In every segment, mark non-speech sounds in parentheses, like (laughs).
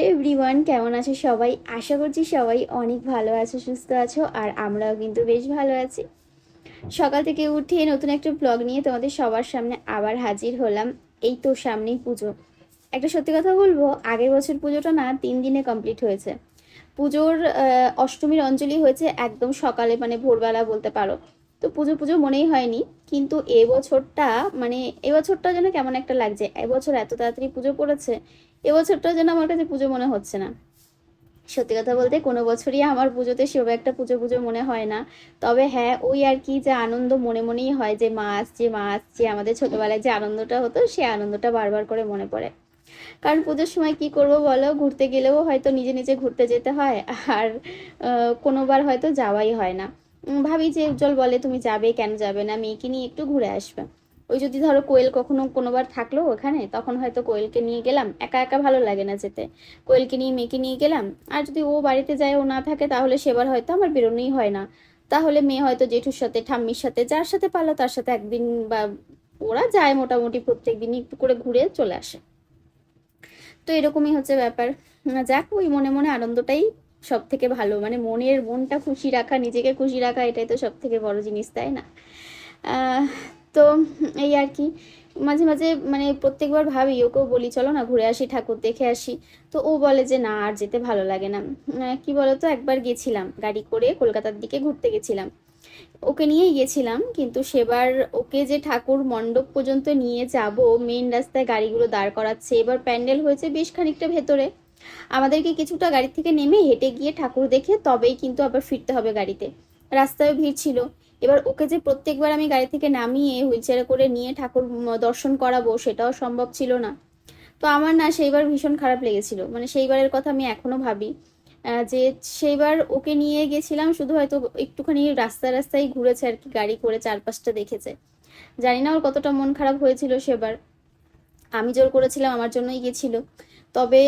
Hello everyone কেমন আছো সবাই? আশা করছি সবাই অনেক ভালো আছো, সুস্থ আছো, আর আমরাও কিন্তু বেশ ভালো আছি। সকাল থেকে উঠে নতুন একটা ব্লগ নিয়ে তোমাদের সবার সামনে আবার হাজির হলাম। এই তো সামনেই পুজো। একটা সত্যি কথা বলব, আগের বছর পুজোটা না তিন দিনে কমপ্লিট হয়েছে। পুজোর অষ্টমীর অঞ্জলি হয়েছে একদম সকালে মানে ভোরবেলা বলতে পারো। তো পুজো পুজো মনেই হয়নি, কিন্তু এবছরটা মানে এবছরটা যেন কেমন একটা লাগছে। এবছর এত তাড়াতাড়ি পুজো পড়েছে এবছরটা যেন আমার কাছে পুজো মনে হচ্ছে না। সত্যি কথা বলতে কোনো বছরই আমার পুজোতে সেভাবে একটা পুজো পুজো মনে হয় না। তবে হ্যাঁ ওই আর কি যে আনন্দ মনে মনেই হয় যে মা আসছে মা আসছে, আমাদের ছোটবেলায় যে আনন্দটা হতো সে আনন্দটা বারবার করে মনে পড়ে। কারণ পুজোর সময় কি করব বলো? ঘুরতে গেলেও হয়তো নিজে নিজে ঘুরতে যেতে হয়, আর কোনোবার হয়তো যাওয়াই হয় না। ভাবি যে উজ্জ্বল বলে তুমি যাবে, কেন যাবে না? মেয়েকে নিয়ে একটু ঘুরে আসবে। ওই যদি ধরো কোয়েল কখনো কোনোবার থাকল ওখানে, তখন হয়তো কোয়েলকে নিয়ে গেলাম। একা একা ভালো লাগে না যেতে। কোয়েলকে নিয়ে, মেয়েকে নিয়ে গেলাম। আর যদি ও বাড়িতে যায়, ও না থাকে, তাহলে সেবার হয়তো আমার বেরোনোই হয় না। তাহলে মেয়ে হয়তো জেঠুর সাথে, ঠাম্মির সাথে, যার সাথে পারল তার সাথে একদিন বা ওরা যায় মোটামুটি প্রত্যেক দিনই একটু করে ঘুরে চলে আসে। তো এরকমই হচ্ছে ব্যাপার। যাক, ওই মনে মনে আনন্দটাই সব থেকে ভালো। মানে মনের মনটা খুশি রাখা, নিজেকে খুশি রাখা, এটাই তো সব থেকে বড় জিনিস, তাই না? তো এই আর কি। মাঝে মাঝে মানে প্রত্যেকবার ভাবি, ওকেও বলি, চলো না ঘুরে আসি ঠাকুর, দেখে আসি। তো ও বলে যে, না, আর যেতে ভালো লাগে না। কি বলতো, একবার গেছিলাম গাড়ি করে কলকাতার দিকে ঘুরতে গেছিলাম। ওকে নিয়েই গেছিলাম, কিন্তু সেবার ওকে যে ঠাকুর মণ্ডপ পর্যন্ত নিয়ে যাব মেন রাস্তায় গাড়িগুলো দাঁড় করাচ্ছে, এবার প্যান্ডেল হয়েছে বেশ খানিকটা ভেতরে। আমাদেরকে কিছুটা গাড়ি থেকে নেমে হেঁটে গিয়ে ঠাকুর দেখে তবেই কিন্তু আবার ফিরতে হবে গাড়িতে। রাস্তায় ভিড় ছিল। এবার ওকে যে প্রত্যেকবার আমি গাড়ি থেকে নামিয়ে হুইল চেয়ারে করে নিয়ে ঠাকুর দর্শন করাবো, সেটাও সম্ভব ছিল না। তো আমার না সেইবার ভীষণ খারাপ লেগেছিল। মানে সেইবারের কথা আমি এখনও ভাবি। যে সেইবার ওকে নিয়ে গেছিলাম, শুধু হয়তো একটুখানি রাস্তা রাস্তায় ঘুরেছে আর কি, গাড়ি করে চারপাশটা দেখেছে। জানি না ওর কতটা মন খারাপ হয়েছিল সেবার। আমি জোর করেছিলাম, আমার জন্যই গেছিল। তবে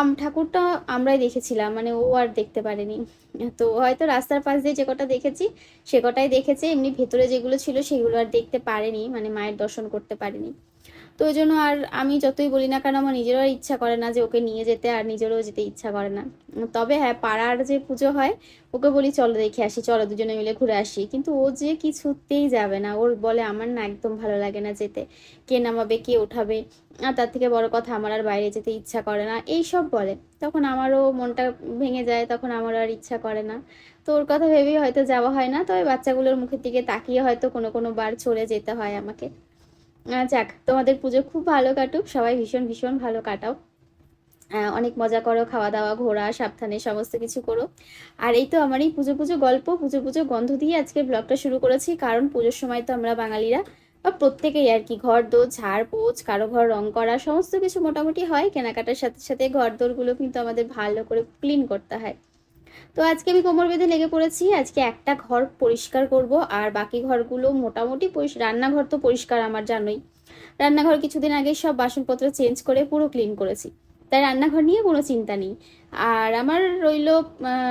আম ঠাকুরটা আমরাই দেখেছিলাম মানে ও আর দেখতে পারেনি। তো হয়তো রাস্তার পাশ দিয়ে যে কটা দেখেছি, সে কটাই দেখেছে, এমনি ভেতরে যেগুলো ছিল সেগুলো আর দেখতে পারেনি মানে মায়ের দর্শন করতে পারেনি। তো ওই জন্য আর আমি যতই বলি না কেন, আমার নিজেরও ইচ্ছা করে না যে ওকে নিয়ে যেতে আর নিজেরও যেতে ইচ্ছা করে না। তবে হ্যাঁ পাড়ার যে পুজো হয়, ওকে বলি চলো দেখে আসি, চলো দুজনে মিলে ঘুরে আসি। কিন্তু ও যে কিছুতেই যাবে না, ওর বলে আমার না একদম ভালো লাগে না যেতে। কে নামাবে, কে ওঠাবে, আর তার থেকে বড় কথা আমার আর বাইরে যেতে ইচ্ছা করে না এই সব বলে। তখন আমারও মনটা ভেঙে যায়, তখন আমার আর ইচ্ছা করে না। তো ওর কথা ভেবেই হয়তো যাওয়া হয় না, তবে বাচ্চাগুলোর মুখের দিকে তাকিয়ে হয়তো কোনো কোনো বার চলে যেতে হয় আমাকে। যাক, তোমাদের পুজো খুব ভালো কাটুক, সবাই ভীষণ ভীষণ ভালো কাটাও। অনেক মজা করো খাওয়া দাওয়া ঘোরা, সাবধানে সমস্ত কিছু করো। আর এই তো আমার এই পুজো পুজো গল্প, পুজো পুজো গন্ধ দিয়ে আজকে ব্লগটা শুরু করেছি, কারণ পুজোর সময় তো আমরা বাঙালিরা বা প্রত্যেকেই আর কি ঘর দোর ঝাড় পোছ কারও ঘর রং করা, সমস্ত কিছু মোটামুটি হয়। কেনাকাটার সাথে সাথে ঘর দোরগুলো কিন্তু আমাদের ভালো করে ক্লিন করতে হয়। তো আজকে আমি কোমর বেঁধে লেগে পড়েছি। আজকে একটা ঘর পরিষ্কার করব আর বাকি ঘরগুলো মোটামুটি রান্নাঘর তো পরিষ্কার আমার জানোই। রান্নাঘর কিছুদিন আগে সব বাসনপত্র চেঞ্জ করে পুরো ক্লিন করেছি। তাই রান্নাঘর নিয়ে কোনো চিন্তা নেই। আর আমার রইল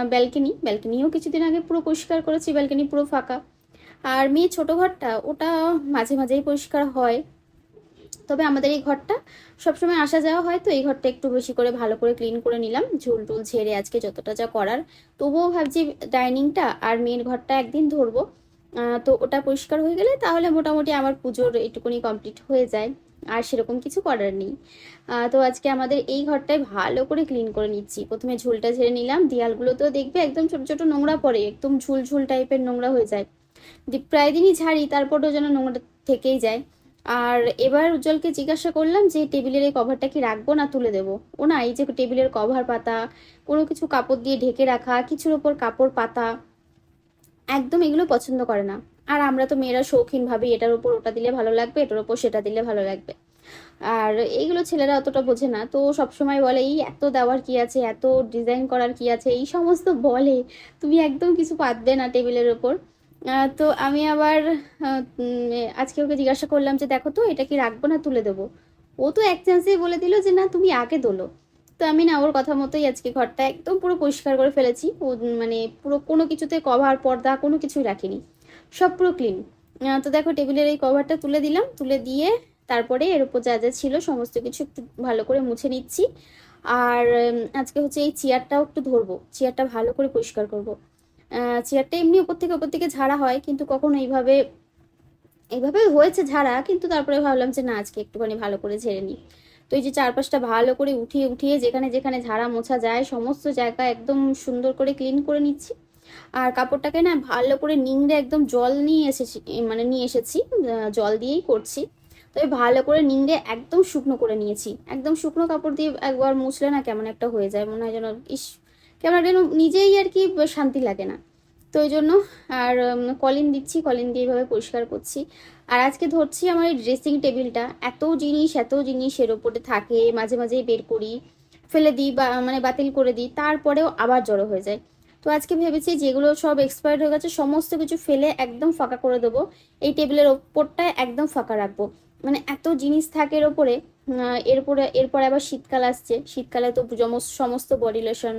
ব্যালকনি। ব্যালকনিও কিছুদিন আগে পুরো পরিষ্কার করেছি, ব্যালকনি পুরো ফাঁকা। আর মেয়ে ছোট ঘরটা, ওটা মাঝে মাঝেই পরিষ্কার হয়। তবে আমাদের এই ঘরটা সবসময় আসা যাওয়া হয়, তো এই ঘরটা একটু বেশি করে ভালো করে ক্লিন করে নিলাম। ঝুল টুল ঝেড়ে আজকে যতটা যা করার। তবুও ভাবছি ডাইনিংটা আর মেয়ের ঘরটা একদিন ধরবো। তো ওটা পরিষ্কার হয়ে গেলে তাহলে মোটামুটি আমার পুজোর এটুকুনি কমপ্লিট হয়ে যায়। আর সেরকম কিছু করার নেই। তো আজকে আমাদের এই ঘরটায় ভালো করে ক্লিন করে নিচ্ছি। প্রথমে ঝুলটা ঝেড়ে নিলাম। দেয়ালগুলো তো দেখবে একদম ছোট ছোট নোংরা পড়ে, একদম ঝুল ঝুল টাইপের নোংরা হয়ে যায়। প্রায় দিনই ঝাড়ি, তারপরেও যেন নোংরা থেকেই যায়। আর এবার উজ্জ্বলকে জিজ্ঞাসা করলাম যে টেবিলের এই কভারটা কি রাখব না তুলে দেবো? ও না, এই যে টেবিলের কভার পাতা, কোনো কিছু কাপড় দিয়ে ঢেকে রাখা, কিছুর ওপর কাপড় পাতা, একদম এগুলো পছন্দ করে না। আর আমরা তো মেয়েরা শৌখিন ভাবি, এটার উপর ওটা দিলে ভালো লাগবে, এটার উপর সেটা দিলে ভালো লাগবে। আর এইগুলো ছেলেরা অতটা বোঝে না, তো সবসময় বলে, এই এত দেওয়ার কি আছে? এত ডিজাইন করার কি আছে? এই সমস্ত বলে, তুমি একদম কিছু পাতবে না টেবিলের ওপর তো আমি আবার আজকে ওকে জিজ্ঞাসা করলাম যে, দেখো তো, এটা কি রাখব না তুলে দেবো? ও তো এক চান্সেই বলে দিল যে, না, তুমি আগে দোলো তো আমি না, ওর কথা মতোই আজকে ঘরটা একদম পুরো পরিষ্কার করে ফেলেছি। ও মানে পুরো কোনো কিছুতে কভার পর্দা, কোনো কিছুই রাখিনি। সব পুরো ক্লিন তো দেখো, টেবিলের এই কভারটা তুলে দিলাম। তুলে দিয়ে তারপরে এর উপর যা যা ছিল, সমস্ত কিছু একটু ভালো করে মুছে নিচ্ছি। আর আজকে হচ্ছে এই চেয়ারটাও একটু ধরবো। চেয়ারটা ভালো করে পরিষ্কার করব। চেয়ারটা এমনি ওপর থেকে ওপর থেকে ঝাড়া হয়, কিন্তু কখনো এইভাবে এইভাবে হয়েছে ঝাড়া, কিন্তু তারপরে ভাবলাম যে না, আজকে একটুখানি ভালো করে ঝেড়ে নিই। তো এই যে চারপাশটা ভালো করে উঠিয়ে উঠিয়ে যেখানে যেখানে ঝাড়া মোছা যায়, সমস্ত জায়গা একদম সুন্দর করে ক্লিন করে নিচ্ছি। আর কাপড়টাকে না ভালো করে নিংড়ে একদম জল নিয়ে এসেছি মানে নিয়ে এসেছি জল দিয়েই করছি। তো এই ভালো করে নিংড়ে একদম শুকনো করে নিয়েছি। একদম শুকনো কাপড় দিয়ে একবার মুছলে না কেমন একটা হয়ে যায়, মনে হয় যেন, ইস কেমন যেন নিজেই আর কি শান্তি লাগে না। তো ওই জন্য আর কলিন দিচ্ছি কলিন দিয়ে এইভাবে পরিষ্কার করছি। আর আজকে ধরছি আমার এই ড্রেসিং টেবিলটা এত জিনিস এত জিনিস এর ওপরে থাকে, মাঝে মাঝেই বের করি, ফেলে দিই বা মানে বাতিল করে দিই, তারপরেও আবার জড়ো হয়ে যায়। তো আজকে ভেবেছি যেগুলো সব এক্সপায়ার্ড হয়ে গেছে, সমস্ত কিছু ফেলে একদম ফাঁকা করে দেবো। এই টেবিলের ওপরটায় একদম ফাঁকা রাখব। মানে এত জিনিস থাকে এর ওপরে এরপরে এরপরে আবার শীতকাল আসছে। শীতকালে তো সমস্ত বডি লোশন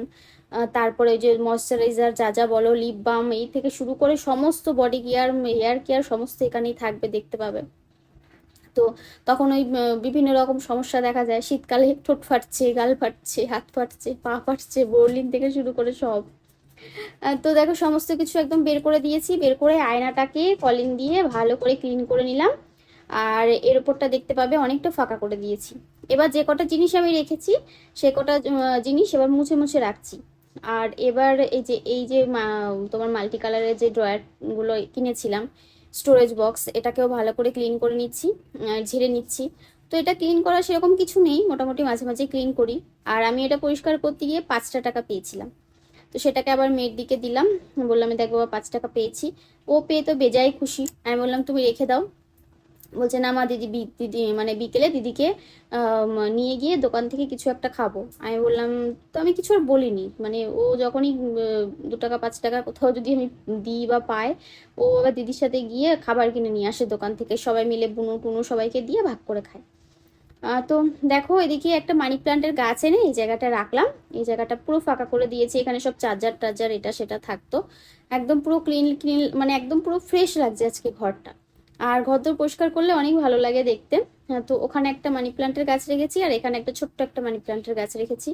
তারপরে যে ময়শ্চারাইজার যা যা বলো লিপ বাম এই থেকে শুরু করে সমস্ত বডি কেয়ার হেয়ার কেয়ার সমস্ত এখানেই থাকবে, দেখতে পাবে। তো তখন ওই বিভিন্ন রকম সমস্যা দেখা যায়। শীতকালে ঠোঁট ফাটছে, গাল ফাটছে, হাত ফাটছে, পা ফাটছে, বোরলিন থেকে শুরু করে সব। তো দেখো, সমস্ত কিছু একদম বের করে দিয়েছি। বের করে আয়নাটাকে কলিং দিয়ে ভালো করে ক্লিন করে নিলাম। আর এর ওপরটা দেখতে পাবে অনেকটা ফাঁকা করে দিয়েছি। এবার যে কটা জিনিস আমি রেখেছি, সে কটা জিনিস এবার মুছে মুছে রাখছি। আর এবার এই যে এই যে তোমার মাল্টি কালারের যে ড্রয়ারগুলো কিনেছিলাম স্টোরেজ বক্স এটাকেও ভালো করে ক্লিন করে নিচ্ছি ঝেড়ে নিচ্ছি। তো এটা ক্লিন করা সেরকম কিছু নেই, মোটামুটি মাঝে মাঝে ক্লিন করি। আর আমি এটা পরিষ্কার করতে গিয়ে পাঁচটা টাকা পেয়েছিলাম। তো সেটাকে আবার মেয়ের দিকে দিলাম, বললাম, "এই দেখো বাবা, পাঁচ টাকা পেয়েছি। ও পেয়ে তো বেজায় খুশি। আমি বললাম, তুমি রেখে দাও। বলছে, না মা, দিদি দিদি মানে বিকেলে দিদিকে নিয়ে গিয়ে দোকান থেকে কিছু একটা খাব। আমি বললাম, তো আমি কিছু আর বলিনি। মানে ও যখনই দু টাকা, পাঁচ টাকা কোথাও যদি আমি দিই বা পাই, ও আবার দিদির সাথে গিয়ে খাবার কিনে নিয়ে আসে দোকান থেকে। সবাই মিলে বুনো টুনো সবাইকে দিয়ে ভাগ করে খায়। তো দেখো, এদিকে একটা মানি প্লান্টের গাছ এনে এই জায়গাটা রাখলাম। এই জায়গাটা পুরো ফাঁকা করে দিয়েছি। এখানে সব চার্জার টার্জার, এটা সেটা থাকতো। একদম পুরো ক্লিন ক্লিন মানে একদম পুরো ফ্রেশ লাগছে আজকে ঘরটা। আর ঘরদোর পরিষ্কার করলে অনেক ভালো লাগে দেখতে। হ্যাঁ, তো ওখানে একটা মানি প্লান্টের গাছ রেখেছি আর এখানে একটা ছোট্ট একটা মানি প্লান্টের গাছ রেখেছি।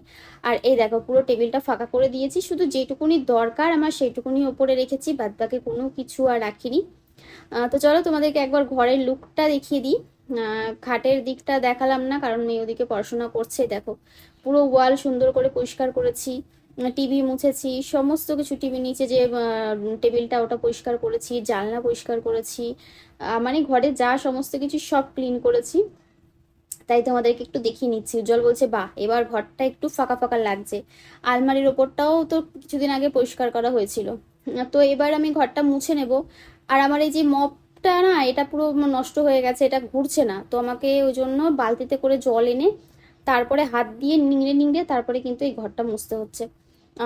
আর এই দেখো পুরো টেবিলটা ফাঁকা করে দিয়েছি। শুধু যেটুকুনি দরকার আমার সেইটুকুনি ওপরে রেখেছি বাদ বাকি কোনো কিছু আর রাখিনি। তো চলো তোমাদেরকে একবার ঘরের লুকটা দেখিয়ে দিই। খাটের দিকটা দেখালাম না কারণ মেয়ে ওদিকে পড়াশোনা করছে দেখো। পুরো ওয়াল সুন্দর করে পরিষ্কার করেছি। টিভি মুছেছি, সমস্ত কিছু টিভি নিচে যে টেবিলটা ওটা পরিষ্কার করেছি, জানলা পরিষ্কার করেছি মানে ঘরে যা সমস্ত কিছু সব ক্লিন করেছি। তাই তোমাদেরকে একটু দেখিয়ে নিচ্ছি। উজ্জ্বল বলছে, বাহ, এবার ঘরটা একটু ফাঁকা ফাঁকা লাগছে। আলমারির ওপরটাও তো কিছুদিন আগে পরিষ্কার করা হয়েছিল। তো এবার আমি ঘরটা মুছে নেব। আর আমার এই যে মপটা না, এটা পুরো নষ্ট হয়ে গেছে, এটা ঘুরছে না। তো আমাকে ওই জন্য বালতিতে করে জল এনে, তারপরে হাত দিয়ে নিংড়ে নিংড়ে তারপরে কিন্তু এই ঘরটা মুছতে হচ্ছে।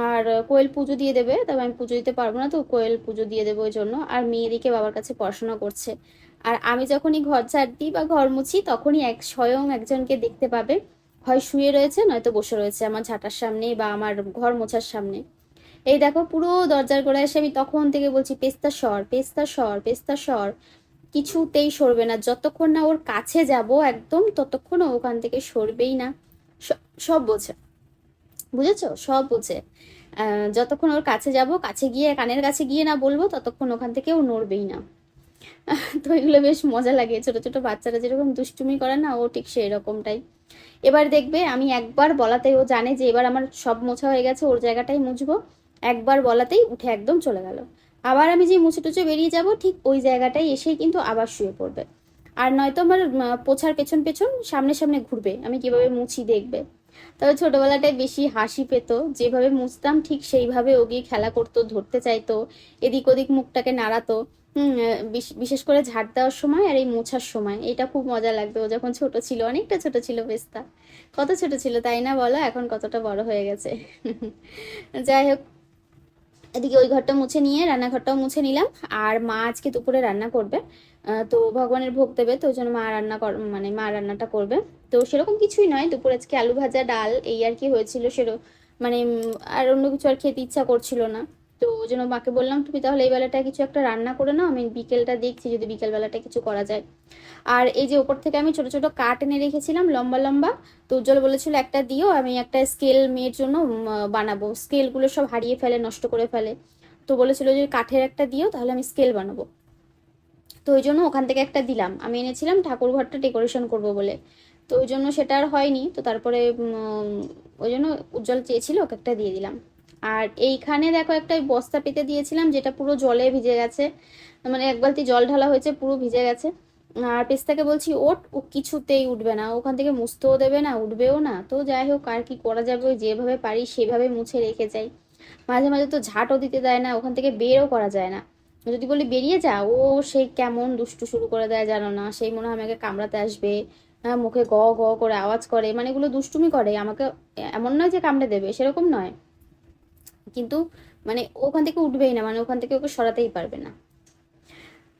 আর কোয়েল পুজো দিয়ে দেবে, তবে আমি পুজো দিতে পারব না তো, কোয়েল পুজো দিয়ে দেবে ওই জন্য। আর মেয়েদিকে বাবার কাছে পড়াশোনা করছে। আর আমি যখনই ঘর ঝাড় দিই বা ঘর মুছি, তখনই এক, স্বয়ং একজনকে দেখতে পাবে। হয় শুয়ে রয়েছে, নয়তো বসে রয়েছে আমার ঝাঁটার সামনে বা আমার ঘর মোছার সামনে। এই দেখো, পুরো দরজার গোড়ায় এসে আমি তখন থেকে বলছি, পেস্তা সর পেস্তা সর পেস্তা সর। কিছুতেই সরবে না। যতক্ষণ না ওর কাছে যাব একদম ততক্ষণ ওখান থেকে সরবেই না। সব বোঝে। বুঝেছ? সব বুঝে যতক্ষণ ওর কাছে যাব, কাছে গিয়ে, কানের কাছে গিয়ে না বলব, ততক্ষণ ওখান থেকে ও নড়বেই না। (laughs) তো এগুলো বেশ মজা লাগে। ছোট ছোট বাচ্চারা যেরকম দুষ্টুমি করে না, ও ঠিক সেই রকমটাই এবার দেখবে, আমি একবার বলাতেই ও জানে যে এবার আমার সব মোছা হয়ে গেছে, ওর জায়গাটাই মুছবো। একবার বলাতেই উঠে একদম চলে গেল। আবার আমি যে মুছে টুছে বেরিয়ে যাব, ঠিক ওই জায়গাটাই এসেই কিন্তু আবার শুয়ে পড়বে। আর নয়তো আমার পোছার পেছন পেছন সামনে সামনে ঘুরবে। আমি কীভাবে মুছি দেখবে। তবে ছোটবেলাটায় বেশি হাসি পেত। যেভাবে মুছতাম, ঠিক সেইভাবে ও গিয়ে খেলা করতো, ধরতে চাইতো, এদিক ওদিক মুখটাকে নাড়াতো। বিশেষ করে ঝাড় দেওয়ার সময় আর এই মোছার সময়। এটা খুব মজা লাগতো। ও যখন ছোট ছিল, অনেকটা ছোট ছিল বেস্তা কত ছোট ছিল তাই না বলো? এখন কতটা বড় হয়ে গেছে। (laughs) যাই হোক এদিকে ওই ঘরটা মুছে নিয়ে রান্নাঘরটাও মুছে নিলাম। আর মা আজকে দুপুরে রান্না করবে। তো ভগবানের ভোগ দেবে, তো ওই জন্য মা রান্না কর মানে মা রান্নাটা করবে। তো সেরকম কিছুই নয়, দুপুরে আজকে আলু ভাজা, ডাল, এই আর কি হয়েছিল সেরকম। মানে আর অন্য কিছু আর খেতে ইচ্ছা করছিল না। তো ওই জন্য মাকে বললাম, তুমি তাহলে এই বেলাটা কিছু একটা রান্না করে নাও, আমি বিকেলটা দেখছি যদি বিকেল বেলাটা কিছু করা যায়। আর এই যে ওপর থেকে আমি ছোট ছোট কাঠ এনে রেখেছিলাম, লম্বা লম্বা, তো উজ্জ্বল বলেছিল একটা দিও, আমি একটা স্কেল মেয়ের জন্য বানাবো। স্কেলগুলো সব হারিয়ে ফেলে, নষ্ট করে ফেলে। তো বলেছিল যে কাঠের একটা দিও, তাহলে আমি স্কেল বানাবো। তো ওই জন্য ওখান থেকে একটা দিলাম। আমি এনেছিলাম ঠাকুর ঘরটা ডেকোরেশন করব বলে। তো ওই জন্য সেটা আর হয়নি। তো তারপরে ওই জন্য উজ্জ্বল চেয়েছিল, ওকে একটা দিয়ে দিলাম। আর এইখানে দেখো একটা বস্তা পেতে দিয়েছিলাম যেটা পুরো জলে ভিজে গেছে। মানে এক বালতি জল ঢালা হয়েছে পুরো ভিজে গেছে। আর পেস্তাকে বলছি ওঠ ও কিছুতেই উঠবে না। ওখান থেকে মুছতেও দেবে না উঠবেও না। তো যাই হোক আর কি করা যাবে? ওই যেভাবে পারি সেভাবে মুছে রেখে যাই। মাঝে মাঝে তো ঝাঁটও দিতে দেয় না ওখান থেকে বেরও করা যায় না। যদি বলি বেরিয়ে যা ও সেই কেমন দুষ্টু শুরু করে দেয় জানো না? সেই মনে হয় আমাকে কামড়াতে আসবে হ্যাঁ, মুখে গ গ করে আওয়াজ করে। মানে এগুলো দুষ্টুমি করে আমাকে এমন নয় যে কামড়ে দেবে সেরকম নয়। কিন্তু মানে ওখান থেকে উঠবেই না মানে ওখান থেকে ওকে সরাতেই পারবে না।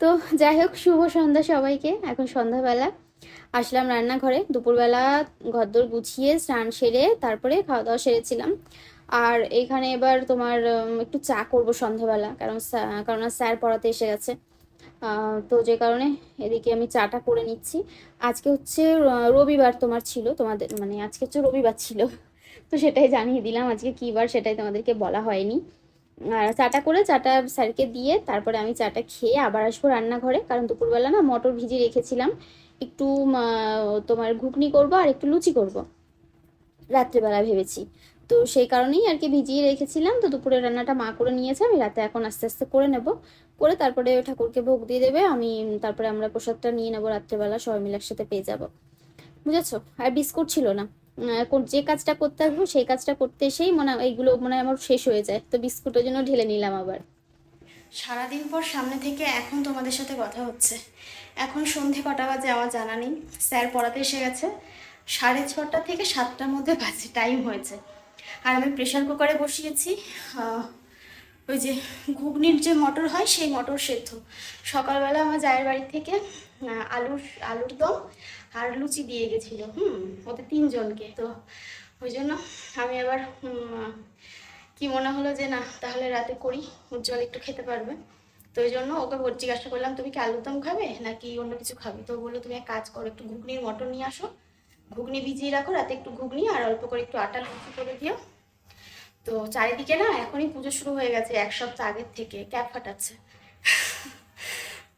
তো যাই হোক, শুভ সন্ধ্যা সবাইকে। এখন সন্ধ্যাবেলা। আসলাম রান্নাঘরে। দুপুরবেলা ঘরদোর গুছিয়ে স্নান সেরে তারপরে খাওয়া দাওয়া সেরেছিলাম। আর এখানে এবার তোমার একটু চা করব সন্ধ্যাবেলা, কারণ কারণ স্যার পড়াতে এসে গেছে। তো যে কারণে এদিকে আমি চাটা করে নিচ্ছি। আজকে হচ্ছে রবিবার তোমার ছিল, তোমাদের মানে আজকে হচ্ছে রবিবার ছিল। তো সেটাই জানিয়ে দিলাম। আজকে কী বার সেটাই তোমাদেরকে বলা হয়নি। আর চাটা করে চাটা স্যারকে দিয়ে তারপরে আমি চাটা খেয়ে আবার আসব রান্নাঘরে। কারণ দুপুরবেলা না মটর ভিজিয়ে রেখেছিলাম। একটু তোমার ঘুগনি করব আর একটু লুচি করব। রাত্রেবেলা ভেবেছি। তো সেই কারণেই আর কি ভিজিয়ে রেখেছিলাম। তো দুপুরের রান্নাটা মা করে নিয়েছে। আমি রাতে এখন আস্তে আস্তে করে নেব। করে তারপরে ঠাকুরকে ভোগ দিয়ে দেবে। আমি তারপরে আমরা প্রসাদটা নিয়ে নেব রাত্রেবেলা। সবাই মিলে একসাথে পেয়ে যাব। বুঝেছ? আর বিস্কুট ছিল না। যে কাজটা করতে আসব, সেই কাজটা করতে এসেই মনে এইগুলো মনে আমার শেষ হয়ে যায়। তো বিস্কুটের জন্য ঢেলে নিলাম আবার। সারাদিন পর সামনে থেকে এখন তোমাদের সাথে কথা হচ্ছে। এখন সন্ধে কটা বাজে আমার জানা নেই। স্যার পড়াতে এসে গেছে। সাড়ে ছটা থেকে সাতটার মধ্যে বাজে টাইম হয়েছে। আর আমি প্রেশার কুকারে বসিয়েছি। ওই যে ঘুগনির যে মটর হয়, সেই মটর সেদ্ধ। সকালবেলা আমার জায়ের বাড়ি থেকে আলুর আলুর দম আর লুচি দিয়ে গেছিল, হুম ওদের তিনজনকে। তো ওই জন্য আমি আবার কি মনে হলো যে না, তাহলে রাতে করি, উজ্জ্বল একটু খেতে পারবে। তো ওই জন্য ওকে জিজ্ঞাসা করলাম, তুমি কি আলুর দম খাবে নাকি অন্য কিছু খাবে? তো বলল, তুমি এক কাজ করো, একটু ঘুগনির মটন নিয়ে আসো। ঘুগনি ভিজিয়ে রাখো, রাতে একটু ঘুগনি আর অল্প করে একটু আটা, লুচি করে দিও। তো চারিদিকে না এখনই পুজো শুরু হয়ে গেছে, এক সপ্তাহ আগের থেকে, ক্যাপ ফাটাচ্ছে।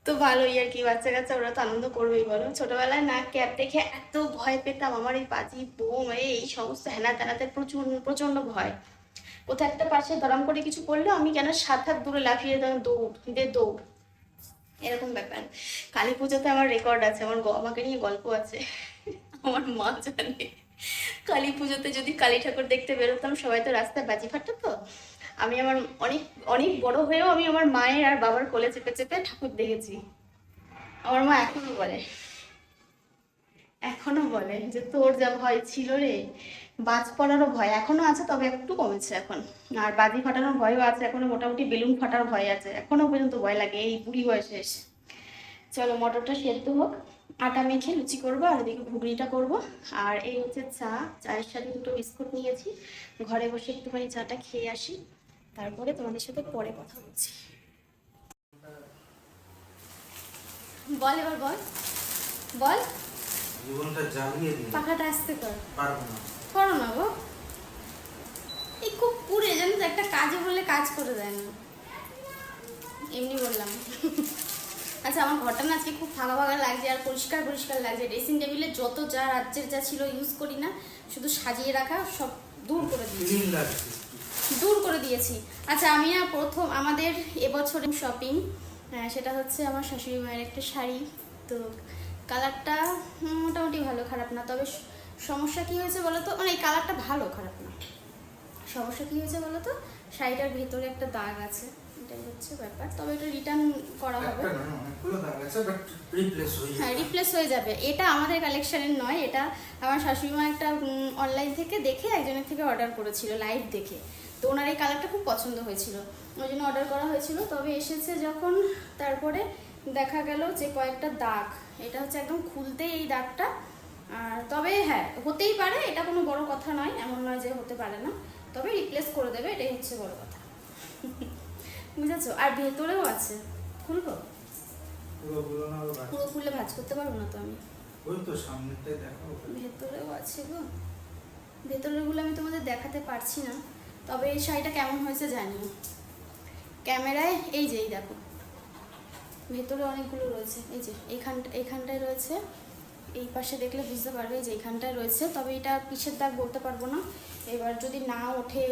তো ভালোই আর কি, বাচ্চা কাচ্চা ওরা তো আনন্দ করবেই, বলো। ছোটবেলায় না ক্যাব দেখে এত ভয় পেতাম, আমার এই পাজি বোম এই সমস্ত হেনা তেনাতে প্রচুর প্রচণ্ড ভয়। কোথাও একটা পাশে দরাম করে কিছু করল আমি কেন সাত হাত দূরে লাফিয়ে দিতাম দৌড় দে দৌড়। এরকম ব্যাপার। কালী পুজোতে আমার রেকর্ড আছে, আমার আমাকে নিয়ে গল্প আছে। আমার মা জানে। কালী পুজোতে যদি কালী ঠাকুর দেখতে বেরোতাম, সবাই তো রাস্তায় বাজি ফাটাতো। আমি আমার অনেক অনেক বড় হয়েও আমি আমার মায়ের আর বাবার কোলে চেপে চেপে ঠাকুর দেখেছি। আমার মা এখনও বলে। এখনও বলে যে তোর যা ভয় ছিল রে, বাজ পড়ারও ভয় এখনও আছে, তবে একটু কমেছে এখন। আর বাজি ফাটানোর ভয়ও আছে, এখনও মোটামুটি বেলুন ফাটার ভয় আছে। এখনও পর্যন্ত ভয় লাগে, এই বুড়ি বয়সে এসে। চলো মটরটা সেদ্ধ হোক, আটা মেখে লুচি করব, আর এদিকে ঘুগনিটা করব। আর এই হচ্ছে চা, চায়ের সাথে দুটো বিস্কুট নিয়েছি। ঘরে বসে একটুখানি চাটা খেয়ে আসি। তারপরে তোমাদের সাথে পরে কথা বলছি বল এবার বল। বল। জীবনটা জ্বালিয়ে দিই পাখাটা আসতে কর পারব না। করো না গো। এই খুব পুড়ে জানো তো একটা কাজে বললে কাজ করে দেয় না। এমনি বললাম। আচ্ছা আমার ঘরটা না আজকে খুব ফাঁকা ফাঁকা লাগছে আর পরিষ্কার পরিষ্কার লাগছে। ড্রেসিং টেবিলে যত যা রাজ্যের যা ছিল ইউজ করি না শুধু সাজিয়ে রাখা সব দূর করে দিয়েছি। দূর করে দিয়েছি। আচ্ছা আমি না প্রথম আমাদের এবছরের শপিং সেটা হচ্ছে আমার শাশুড়ি মায়ের একটা শাড়ি। তো কালারটা মোটামুটি ভালো, খারাপ না। তবে সমস্যা কি হয়েছে বলো তো মানে কালারটা ভালো, খারাপ না। সমস্যা কি হয়েছে বলো তো শাড়িটার ভেতরে একটা দাগ আছে। এটাই হচ্ছে ব্যাপার। তবে এটা রিটার্ন করা হবে। হয়ে রিপ্লেস হয়ে যাবে। এটা আমাদের কালেকশনের নয় এটা আমার শাশুড়ি মা একটা অনলাইন থেকে দেখে একজনের থেকে অর্ডার করেছিল লাইভ দেখে। তো ওনার এই কালারটা খুব পছন্দ হয়েছিল। ওই জন্য অর্ডার করা হয়েছিল। তবে এসেছে যখন তারপরে দেখা গেল যে কয়েকটা দাগ। এটা হচ্ছে একদম খুলতেই এই দাগটা। আর তবে হ্যাঁ হতেই পারে এটা কোনো বড় কথা নয় এমন নয় যে হতে পারে না। তবে রিপ্লেস করে দেবে এটাই হচ্ছে বড় কথা। (laughs) বুঝেছ? আর ভেতরেও আছে। খুলবো? পুরো খুললে ভাজ করতে পারব না তো আমি? ওই তো সামনেটাই দেখো ভেতরেও আছে গো। ভেতরেরগুলো আমি তোমাদের দেখাতে পারছি না। তবে এই শাড়িটা কেমন হয়েছে জানিও ক্যামেরায় এই যে এই দেখো। ভেতরে অনেকগুলো রয়েছে। এই যে এইখানটা এইখানটায় রয়েছে। এই পাশে দেখলে বুঝতে পারবে যে এখানটায় রয়েছে। তবে এটা কিসের দাগ বলতে পারব না। এবার যদি না ওঠে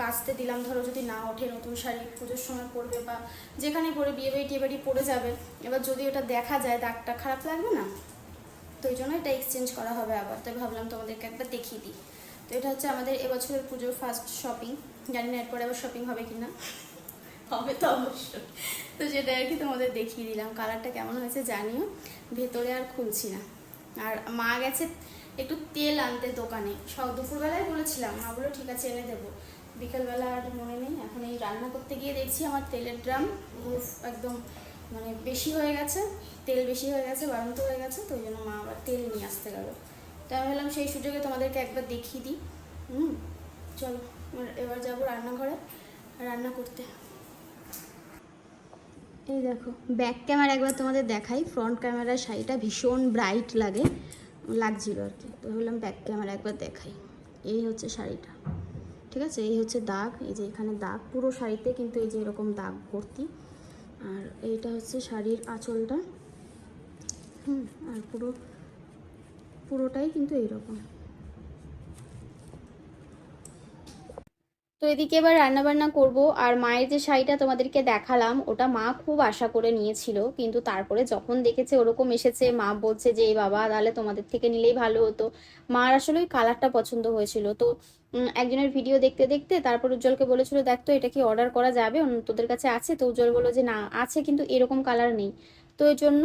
কাচতে দিলাম, ধরো যদি না ওঠে নতুন শাড়ি, পুজোর সময় পরবে বা যেখানে পরে বিয়ে বাড়ি, টিয়ে বাড়ি পরে যাবে, এবার যদি ওটা দেখা যায় দাগটা খারাপ লাগবে না? তো এই জন্য এটা এক্সচেঞ্জ করা হবে আবার। তাই ভাবলাম তোমাদেরকে একবার দেখিয়ে দিই। তো এটা হচ্ছে আমাদের এবছরের পুজোর ফার্স্ট শপিং জানি না এরপরে আবার শপিং হবে কি না হবে তো অবশ্যই। তো সেটা আর কি তোমাদের দেখিয়ে দিলাম। কালারটা কেমন হয়েছে জানিও। ভেতরে আর খুলছি না। আর মা গেছে একটু তেল আনতে দোকানে। সব দুপুরবেলায় বলেছিলাম, মা বলল, ঠিক আছে, এনে দেবো। বিকেলবেলা আর মনে নেই, এখন এই রান্না করতে গিয়ে দেখছি আমার তেলের ড্রাম একদম মানে বেশি হয়ে গেছে, তেল বেশি হয়ে গেছে, বাড়ন্ত হয়ে গেছে, তো ওই জন্য মা আবার তেল নিয়ে আসতে গেল। তো আমি ভাবলাম, সেই সুযোগে তোমাদেরকে একবার দেখিয়ে দিই। হুম, চলো, এবার যাব রান্নাঘরে, রান্না করতে। এই দেখো ব্যাক ক্যামেরা একবার তোমাদের দেখাই। ফ্রন্ট ক্যামেরার শাড়িটা ভীষণ ব্রাইট লাগে, লাগছিল আর কি। তো ভাবলাম ব্যাক ক্যামেরা একবার দেখাই। এই হচ্ছে শাড়িটা, ঠিক আছে? এই হচ্ছে দাগ, এই যে এখানে দাগ, পুরো শাড়িতে কিন্তু এই যে এরকম দাগ ভর্তি। আর এইটা হচ্ছে শাড়ির আঁচলটা। হুম, আর পুরো, পুরোটাই কিন্তু এইরকম। তো এদিকে এবার রান্না বান্না করব, আর মায়ের যে শাড়িটা তোমাদেরকে দেখালাম, ওটা মা খুব আশা করে নিয়েছিল, কিন্তু তারপরে যখন দেখেছে ওরকম এসেছে, মা বলছে যে এই বাবা, তাহলে তোমাদের থেকে নিলেই ভালো হতো। মার আসলে ওই কালারটা পছন্দ হয়েছিল। তো একজনের ভিডিও দেখতে দেখতে তারপর উজ্জ্বলকে বলেছিল, দেখ তো, এটা কি অর্ডার করা যাবে? তোদের কাছে আছে? তো উজ্জ্বল বলল যে, না, আছে, কিন্তু এরকম কালার নেই। তো এর জন্য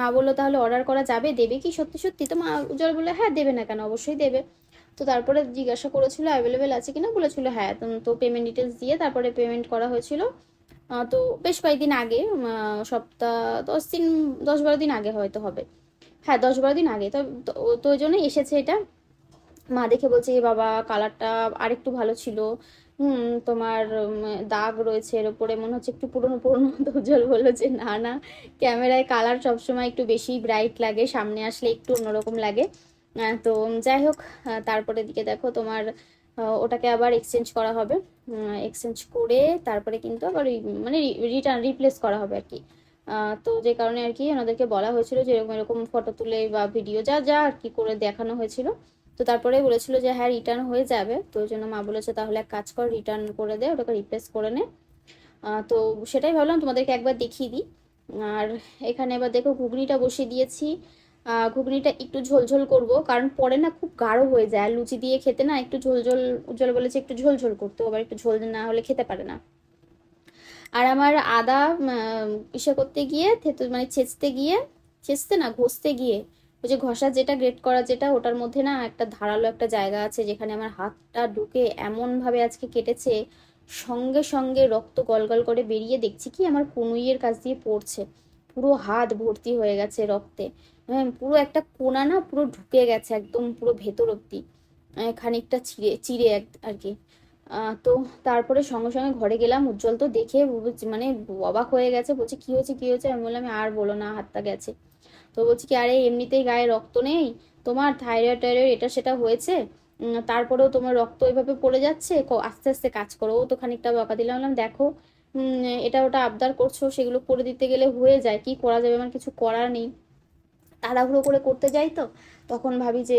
মা বলল, তাহলে অর্ডার করা যাবে? দেবে কি সত্যি সত্যি? তো মা, উজ্জ্বল বলল হ্যাঁ দেবে না কেন? অবশ্যই দেবে। তো তারপরে জিজ্ঞাসা করেছিল অ্যাভেলেবেল আছে কিনা? বলেছিল হ্যাঁ তো পেমেন্ট ডিটেলস দিয়ে তারপরে পেমেন্ট করা হয়েছিল। তো বেশ কয়েকদিন আগে সপ্তাহ, দশ দিন, দশ বারো দিন আগে হয়তো হবে। হ্যাঁ দশ বারো দিন আগে। তো তো ওই জন্যই এসেছে এটা। মা দেখে বলছে, "এ বাবা কালারটা আরেকটু ভালো ছিল। হুম, তোমার দাগ রয়েছে, এর উপরে মনে হচ্ছে একটু পুরনো পুরনো (laughs) উজ্জ্বল বলল যে না না। ক্যামেরায় কালার সবসময় একটু বেশি ব্রাইট লাগে, সামনে আসলে একটু অন্যরকম লাগে। তো যাই হোক তারপরে দিকে দেখো তোমার ওটাকে আবার এক্সচেঞ্জ করা হবে। এক্সচেঞ্জ করে তারপরে কিন্তু আবার মানে রিটার্ন রিপ্লেস করা হবে আর কি। তো যে কারণে আর কি ওনাদেরকে বলা হয়েছিল যে এরকম এরকম ফটো তুলে বা ভিডিও যা যা আর কি করে দেখানো হয়েছিল। তো তারপরে বলেছিল যে হ্যাঁ রিটার্ন হয়ে যাবে। তো ওই জন্য মা বলেছে তাহলে এক কাজ কর রিটার্ন করে দে, ওটাকে রিপ্লেস করে নে। তো সেটাই ভাবলাম, তোমাদেরকে একবার দেখিয়ে দিই। আর এখানে এবার দেখো ঘুগনিটা বসিয়ে দিয়েছি। ঘুগনিটা একটু ঝোলঝোল করব। কারণ পরে না খুব গাঢ় হয়ে যায়। আর লুচি দিয়ে খেতে না একটু ঝোলঝোল, উজ্জ্বল বলেছে একটু ঝোলঝোল করতে আবার একটু ঝোল না হলে খেতে পারে না। আর আমার আদা ইসে করতে গিয়ে, থেতো মানে ছেঁচতে গিয়ে, ছেঁচতে না, ঘষতে গিয়ে, ওই যে ঘষা যেটা গ্রেট করা যেটা, ওটার মধ্যে না একটা ধারালো একটা জায়গা আছে, যেখানে আমার হাতটা ঢুকে এমন ভাবে আজকে কেটেছে, সঙ্গে সঙ্গে রক্ত গলগল করে বেরিয়ে দেখছি কি আমার কনুইয়ের কাছ দিয়ে পড়ছে। পুরো হাত ভর্তি হয়ে গেছে রক্তে। হ্যাঁ পুরো একটা কোনা না পুরো ঢুকে গেছে একদম পুরো ভেতর অব্দি। খানিকটা চিড়ে চিড়ে এক- আর কি। তো তারপরে সঙ্গে সঙ্গে ঘরে গেলাম, উজ্জ্বল তো দেখে মানে অবাক হয়ে গেছে, বলছে, কি হয়েছে কি হয়েছে? আমি বললাম আর বলো না হাতটা গেছে। তো বলছি কি, আরে, এমনিতেই গায়ে রক্ত নেই? তোমার থাইরয়েড, টাইরয়েড, এটা সেটা হয়েছে? তারপরেও তোমার রক্ত এভাবে পড়ে যাচ্ছে? আস্তে আস্তে কাজ করো। ও তো খানিকটা বকা দিলাম বললাম, দেখো এটা ওটা আবদার করছ, সেগুলো করে দিতে গেলে হয়ে যায়, কি করা যাবে? আমার কিছু করার নেই। তাড়াহুড়ো করে করতে যাই তো, তখন ভাবি যে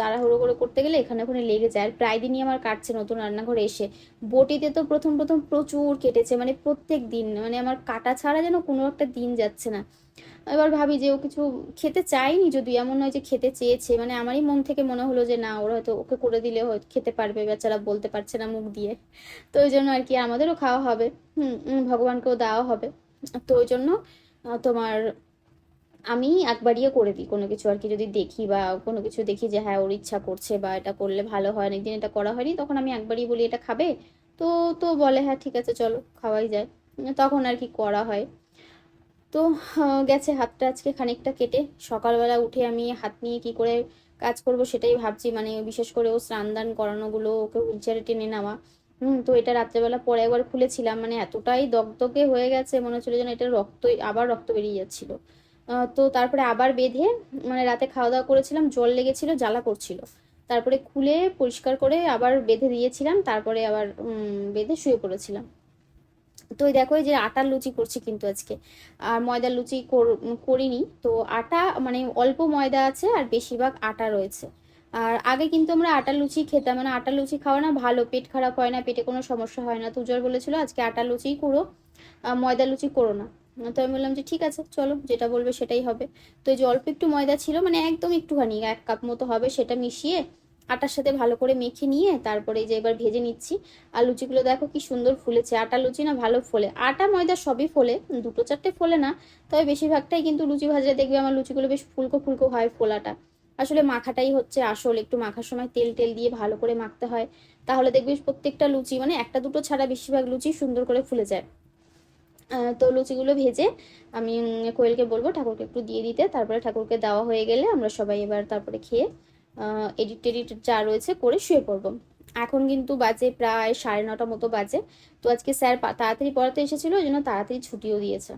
তাড়াহুড়ো করে করতে গেলে এখানে ওখানে লেগে যায়। আর প্রায় দিনই আমার কাটছে নতুন রান্নাঘরে এসে। বটিতে তো প্রথম প্রথম প্রচুর কেটেছে মানে প্রত্যেক দিন মানে আমার কাটা ছাড়া যেন কোনো একটা দিন যাচ্ছে না। এবার ভাবি যে ও কিছু খেতে চায়নি, যদি এমন নয় যে খেতে চেয়েছে মানে আমারই মন থেকে মনে হলো যে না, ওরা হয়তো ওকে করে দিলে হয়তো খেতে পারবে, বেচারা বলতে পারছে না মুখ দিয়ে। তো ওই জন্য আর কি, আমাদেরও খাওয়া হবে। হুম ভগবানকেও দেওয়া হবে। তো ওই জন্য তোমার আমি একবারই করে দিই। কোনো কিছু আর কি যদি দেখি বা কোনো কিছু দেখি যে হ্যাঁ ওর ইচ্ছা করছে বা এটা করলে ভালো হয়, অনেকদিন এটা করা হয়নি, তখন আমি একবারই বলি, এটা খাবে? তো তো বলে হ্যাঁ ঠিক আছে, চলো, খাওয়াই যায়। তখন আর কি করা হয়। তো গেছে হাতটা আজকে খানিকটা কেটে। সকালবেলা উঠে আমি হাত নিয়ে কি করে কাজ করব সেটাই ভাবছি। মানে বিশেষ করে ও স্নান দান করানোগুলো, ওকে হুইল চেয়ারে টেনে নেওয়া। হুম, তো এটা রাত্রেবেলা পরে একবার খুলেছিলাম। মানে এতটাই দগদগে হয়ে গেছে, মনে হচ্ছিল যেন এটা রক্তই, আবার রক্ত বেরিয়ে যাচ্ছিল। তো তারপরে আবার বেঁধে মানে রাতে খাওয়া দাওয়া করেছিলাম জল লেগেছিল জ্বালা করছিল। তারপরে খুলে পরিষ্কার করে আবার বেঁধে দিয়েছিলাম তারপরে আবার বেঁধে শুয়ে পড়েছিলাম। তো দেখো যে আটার লুচি করছি কিন্তু আজকে। আর ময়দার লুচি কর- করিনি তো আটা মানে অল্প ময়দা আছে আর বেশিরভাগ আটা রয়েছে। আর আগে কিন্তু আমরা আটার লুচি খেতাম মানে আটার লুচি খাওয়া না ভালো পেট খারাপ হয় না পেটে কোনো সমস্যা হয় না। তুজর বলেছিল আজকে আটার লুচিই করো আহ, ময়দার লুচি করো না। তো আমি বললাম যে ঠিক আছে, চলো, যেটা বলবে সেটাই হবে। তো এই যে অল্প একটু ময়দা ছিল মানে একদম একটুখানি, এক কাপ মতো হবে সেটা মিশিয়ে আটার সাথে ভালো করে মেখে নিয়ে তারপরে যে এবার ভেজে নিচ্ছি। আর লুচিগুলো দেখো কি সুন্দর ফুলেছে, আটা লুচি না ভালো ফোলে। আটা, ময়দা সবই ফোলে, দুটো চারটে ফোলে না, তবে বেশিরভাগটাই কিন্তু লুচি ভাজলে দেখবে আমার লুচিগুলো বেশ ফুলকো ফুলকো হয় ফোলাটা। আসলে মাখাটাই হচ্ছে আসল, একটু মাখার সময় তেল টেল দিয়ে ভালো করে মাখতে হয়। তাহলে দেখবি প্রত্যেকটা লুচি মানে একটা দুটো ছাড়া বেশিরভাগ লুচি সুন্দর করে ফুলে যায়। তো লুচিগুলো ভেজে আমি কোয়েলকে বলব ঠাকুরকে একটু দিয়ে দিতে। তারপরে ঠাকুরকে দেওয়া হয়ে গেলে আমরা সবাই এবার তারপরে খেয়ে এডিট টেডিট যা রয়েছে করে শুয়ে পড়ব। এখন কিন্তু বাজে প্রায় সাড়ে নটা মতো বাজে। তো আজকে স্যার তাড়াতাড়ি পড়াতে এসেছিল, ওই জন্য তাড়াতাড়ি ছুটিও দিয়েছে।